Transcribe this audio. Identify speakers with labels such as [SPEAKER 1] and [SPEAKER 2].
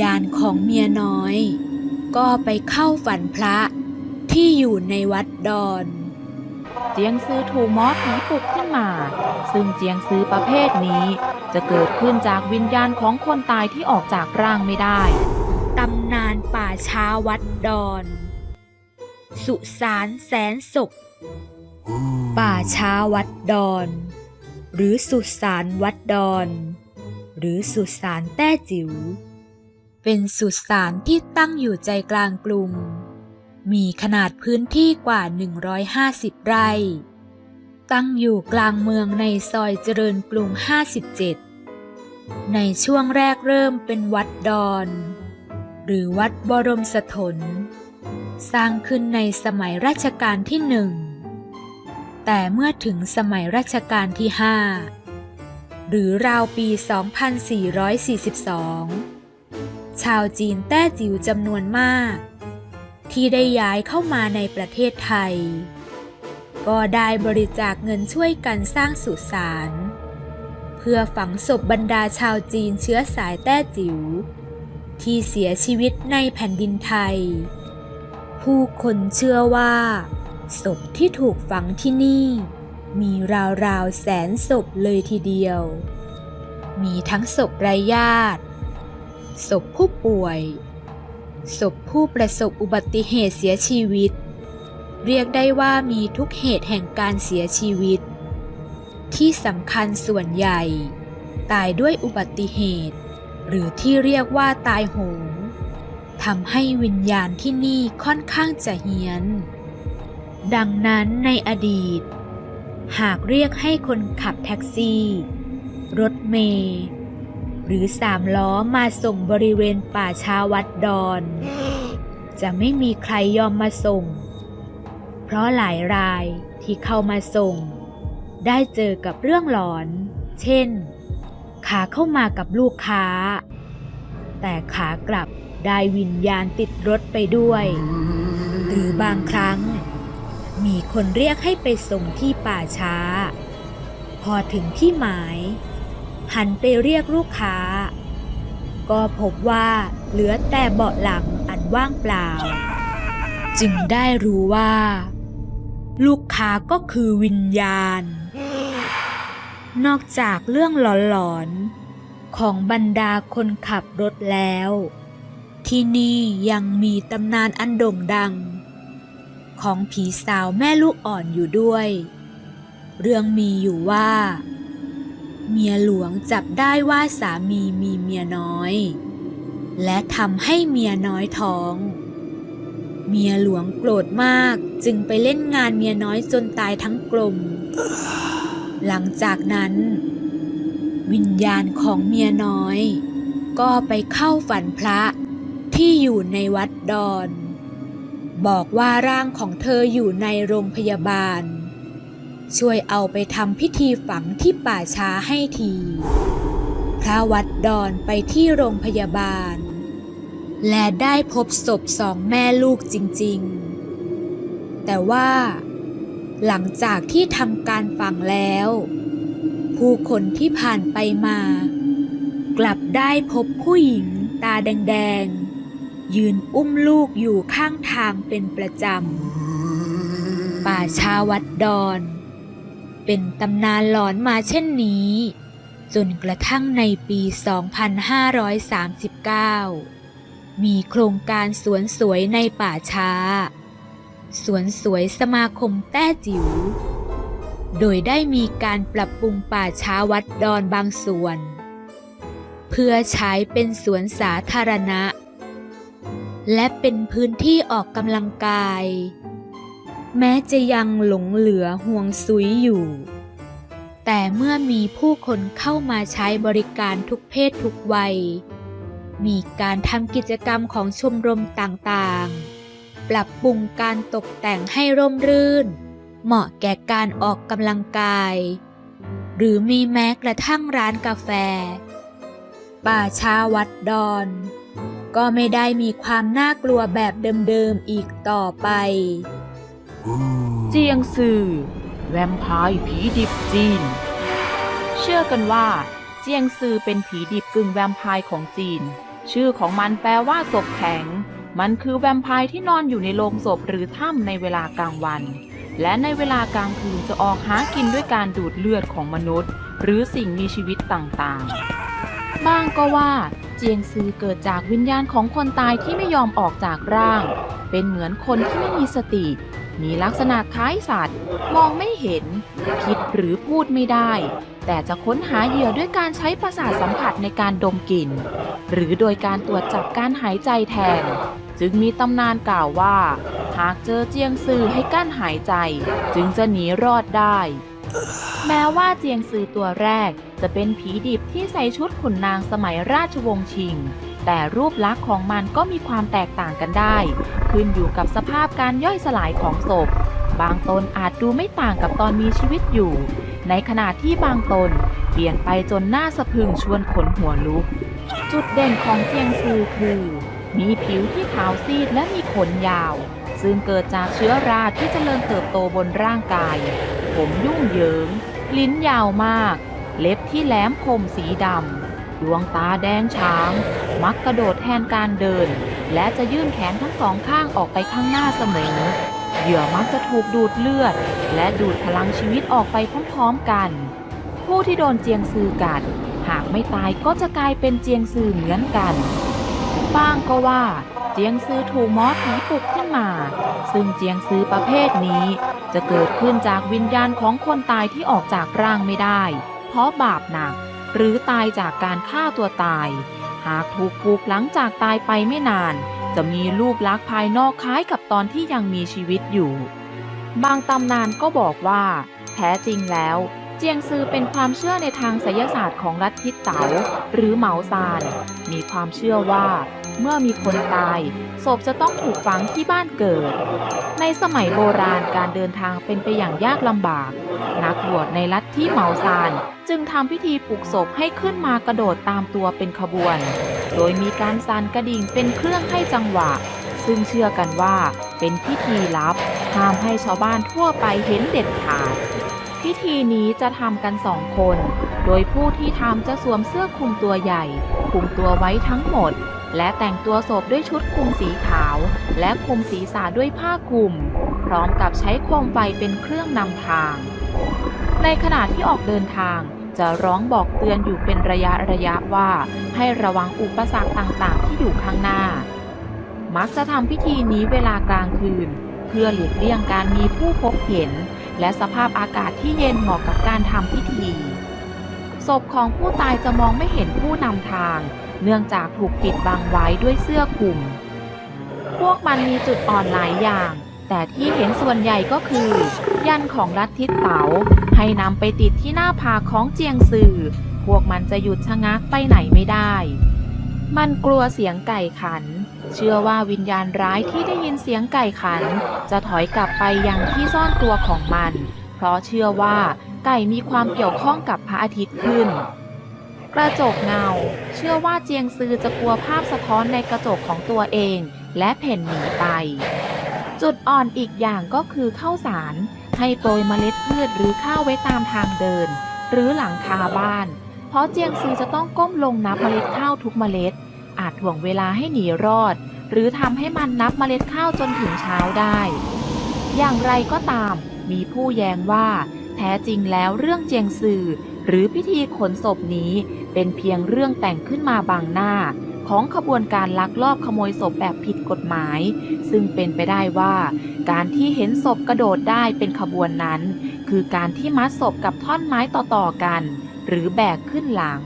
[SPEAKER 1] ญาณของเมียน้อย ก็ไปเข้าฝันพระที่อยู่ในวัดดอน
[SPEAKER 2] เจียงซือถูกหมอผีปลุกขึ้นมา ซึ่งเจียงซือประเภทนี้ จะเกิดขึ้นจากวิญญาณของคนตายที่ออกจากร่างไม่ได้
[SPEAKER 1] ตำนานป่าช้าวัดดอน สุสานแสนศพป่าช้าวัดดอน หรือสุสานวัดดอน หรือสุสานแต้จิ๋ว เป็นสุสานที่ตั้งอยู่ใจกลางกรุง มีขนาดพื้นที่กว่า 150 ไร่ ตั้งอยู่กลางเมืองในซอยเจริญกรุง 57 ในช่วงแรกเริ่มเป็นวัดดอน หรือวัดบรมสถน สร้างขึ้นในสมัยรัชกาลที่หนึ่ง แต่เมื่อถึงสมัยรัชกาลที่ห้าหรือราวปี 2442 ชาวจีนแต้จิ๋วจำนวนมาก ที่ได้ย้ายเข้ามาในประเทศไทย ก็ได้บริจาคเงินช่วยกันสร้างสุสานเพื่อฝังศพบรรดาชาวจีนเชื้อสายแต้จิ๋วที่เสียชีวิตในแผ่นดินไทย ผู้คนเชื่อว่า ศพที่ถูกฝังที่นี่ มีราวๆแสนศพเลยทีเดียว มีทั้งศพไร้ญาติ ศพผู้ป่วย ศพผู้ประสบอุบัติเหตุเสียชีวิต เรียกได้ว่ามีทุกเหตุแห่งการเสียชีวิต ที่สำคัญส่วนใหญ่ ตายด้วยอุบัติเหตุ หรือที่เรียกว่าตายโหงทำให้วิญญาณที่นี่ค่อนข้างจะเฮี้ยน ดังนั้นในอดีต หากเรียกให้คนขับแท็กซี่ รถเมล์ หรือสามล้อมาส่งบริเวณป่าช้าวัดดอน จะไม่มีใครยอมมาส่ง เพราะหลายรายที่เข้ามาส่ง ได้เจอกับเรื่องหลอน เช่น ขาเข้ามากับลูกค้า แต่ขากลับได้วิญญาณติดรถไปด้วย หรือบางครั้ง มีคนเรียกให้ไปส่งที่ป่าช้า พอถึงที่หมาย หันไปเรียกลูกค้า ก็พบว่าเหลือแต่เบาะหลังอันว่างเปล่า จึงได้รู้ว่า ลูกค้าก็คือวิญญาณ นอกจากเรื่องหลอนๆ ของบรรดาคนขับรถแล้ว ที่นี่ยังมีตำนานอันโด่งดัง ของผีสาวแม่ลูกอ่อนอยู่ด้วย เรื่องมีอยู่ว่า เมียหลวงจับได้ว่าสามีมีเมียน้อย และทำให้เมียน้อยท้อง เมียหลวงโกรธมากจึงไปเล่นงานเมียน้อยจนตายทั้งกลม หลังจากนั้น วิญญาณของเมียน้อย ก็ไปเข้าฝันพระที่อยู่ในวัดดอน บอกว่าร่างของเธออยู่ในโรงพยาบาล ช่วยเอาไปทำพิธีฝังที่ป่าช้าให้ที พระวัดดอนไปที่โรงพยาบาล และได้พบศพสองแม่ลูกจริงๆ แต่ว่า หลังจากที่ทำการฝังแล้ว ผู้คนที่ผ่านไปมา กลับได้พบผู้หญิงตาแดงๆ ยืนอุ้มลูกอยู่ข้างทางเป็นประจำป่าชาวัดดอน เป็นตำนานหลอนมาเช่นนี้ จนกระทั่งในปี 2539 มีโครงการสวนสวยในป่าช้า สวนสวยสมาคมแต้จิ๋ว โดยได้มีการปรับปรุงป่าช้าวัดดอนบางส่วน เพื่อใช้เป็นสวนสาธารณะ และเป็นพื้นที่ออกกำลังกาย แม้จะยังหลงเหลือห่วงซุยอยู่ แต่เมื่อมีผู้คนเข้ามาใช้บริการทุกเพศทุกวัย มีการทำกิจกรรมของชมรมต่างๆ ปรับปรุงการตกแต่งให้ร่มรื่น เหมาะแก่การออกกำลังกาย หรือมีแม้กระทั่งร้านกาแฟ ป่าชาวัดดอน ก็ไม่ได้มีความน่ากลัวแบบเดิมๆอีกต่อไป
[SPEAKER 2] เจียงซือแวมไพร์ผีดิบจีน เชื่อกันว่า เจียงซือเป็นผีดิบกึ่งแวมไพร์ของจีน ชื่อของมันแปลว่าศพแข็ง มันคือแวมไพร์ที่นอนอยู่ในโลงศพหรือถ้ำในเวลากลางวัน และในเวลากลางคืนจะออกหากินด้วยการดูดเลือดของมนุษย์ หรือสิ่งมีชีวิตต่างๆ บ้างก็ว่าเจียงซือเกิดจากวิญญาณของคนตายที่ไม่ยอมออกจากร่าง เป็นเหมือนคนที่ไม่มีสติ มีลักษณะคล้ายสัตว์ มองไม่เห็น คิดหรือพูดไม่ได้ แต่จะค้นหาเหยื่อด้วยการใช้ประสาทสัมผัสในการดมกลิ่น หรือโดยการตรวจจับการหายใจแทน จึงมีตำนานกล่าวว่า หากเจอเจียงซือให้กั้นหายใจ จึงจะหนีรอดได้ แม้ว่าเจียงซือตัวแรกจะเป็นผีดิบที่ใส่ชุดขุนนางสมัยราชวงศ์ชิง แต่รูปลักษณ์ของมันก็มีความแตกต่างกันได้ ขึ้นอยู่กับสภาพการย่อยสลายของศพ บางตนอาจดูไม่ต่างกับตอนมีชีวิตอยู่ ในขณะที่บางตนเปลี่ยนไปจนหน้าสะพึงชวนขนหัวลุก จุดเด่นของเจียงซือคือ มีผิวที่ขาวซีดและมีขนยาว ซึ่งเกิดจากเชื้อราที่เจริญเติบโตบนร่างกาย ผมยุ่งเหยิง ลิ้นยาวมาก เล็บที่แหลมคมสีดำ ดวงตาแดงช้าง มักกระโดดแทนการเดิน และจะยื่นแขนทั้งสองข้างออกไปข้างหน้าเสมอ เหยื่อมักจะถูกดูดเลือด และดูดพลังชีวิตออกไปพร้อมๆกัน ผู้ที่โดนเจียงซือกัด หากไม่ตายก็จะกลายเป็นเจียงซือเหมือนกันบ้างก็ว่า เจียงซือถูกมอสผีปลุกขึ้นมา ซึ่งเจียงซือประเภทนี้ จะเกิดขึ้นจากวิญญาณของคนตายที่ออกจากร่างไม่ได้ เพราะบาปหนัก หรือตายจากการฆ่าตัวตาย หากถูกปลูกหลังจากตายไปไม่นาน จะมีรูปลักษณ์ภายนอกคล้ายกับตอนที่ยังมีชีวิตอยู่ บางตำนานก็บอกว่า แท้จริงแล้ว เจียงซือเป็นความเชื่อในทางไสยศาสตร์ของลัทธิเต๋าหรือเหมาซาน มีความเชื่อว่า เมื่อมีคนตายศพจะต้องถูกฝังที่บ้านเกิด ในสมัยโบราณการเดินทางเป็นไปอย่างยากลำบาก นักบวชในลัทธิเหมาซาน จึงทำพิธีปลุกศพให้ขึ้นมากระโดดตามตัวเป็นขบวน โดยมีการสั่นกระดิ่งเป็นเครื่องให้จังหวะ ซึ่งเชื่อกันว่าเป็นพิธีลับห้ามให้ชาวบ้านทั่วไปเห็นเด็ดขาด พิธีนี้จะทำกันสองคน โดยผู้ที่ทำจะสวมเสื้อคลุมตัวใหญ่ คลุมตัวไว้ทั้งหมด และแต่งตัวศพด้วยชุดคลุมสีขาว และคลุมศีรษะด้วยผ้าคลุม พร้อมกับใช้โคมไฟเป็นเครื่องนำทาง ในขณะที่ออกเดินทางจะร้องบอกเตือนอยู่เป็นระยะระยะว่า ให้ระวังอุปสรรคต่างๆ ที่อยู่ข้างหน้า มักจะทำพิธีนี้เวลากลางคืน เพื่อหลีกเลี่ยงการมีผู้พบเห็น และสภาพอากาศที่เย็นเหมาะกับการทำพิธี ศพของผู้ตายจะมองไม่เห็นผู้นำทาง เนื่องจากถูกปิดบังไว้ด้วยเสื้อคลุม พวกมันมีจุดอ่อนหลายอย่าง แต่ที่เห็นส่วนใหญ่ก็คือ ยันของลัทธิเต๋าให้นำไปติดที่หน้าผากของเจียงซือพวกมันจะหยุดชะงักไปไหนไม่ได้ มันกลัวเสียงไก่ขัน เชื่อว่าวิญญาณร้ายที่ได้ยินเสียงไก่ขัน จะถอยกลับไปยังที่ซ่อนตัวของมัน เพราะเชื่อว่าไก่มีความเกี่ยวข้องกับพระอาทิตย์ขึ้น กระจกเงา เชื่อว่าเจียงซือจะกลัวภาพสะท้อนในกระจกของตัวเอง และเพ่นหนีไป จุดอ่อนอีกอย่างก็คือข้าวสาร ให้โปรยเมล็ดพืชหรือข้าวไว้ตามทางเดิน หรือหลังคาบ้าน เพราะเจียงซือจะต้องก้มลงนับเมล็ดข้าวทุกเมล็ด จถ่วงเวลาให้หนีรอด หรือทำให้มันนับเมล็ดข้าวจนถึงเช้าได้ อย่างไรก็ตาม มีผู้แย้งว่า แท้จริงแล้วเรื่องเจียงซือหรือพิธีขนศพนี้เป็นเพียงเรื่องแต่งขึ้นมาบางหน้า ของขบวนการลักลอบขโมยศพแบบผิดกฎหมาย ซึ่งเป็นไปได้ว่า การที่เห็นศพกระโดดได้เป็นขบวนนั้น คือการที่มัดศพกับท่อนไม้ต่อๆกัน หรือแบกขึ้นหลัง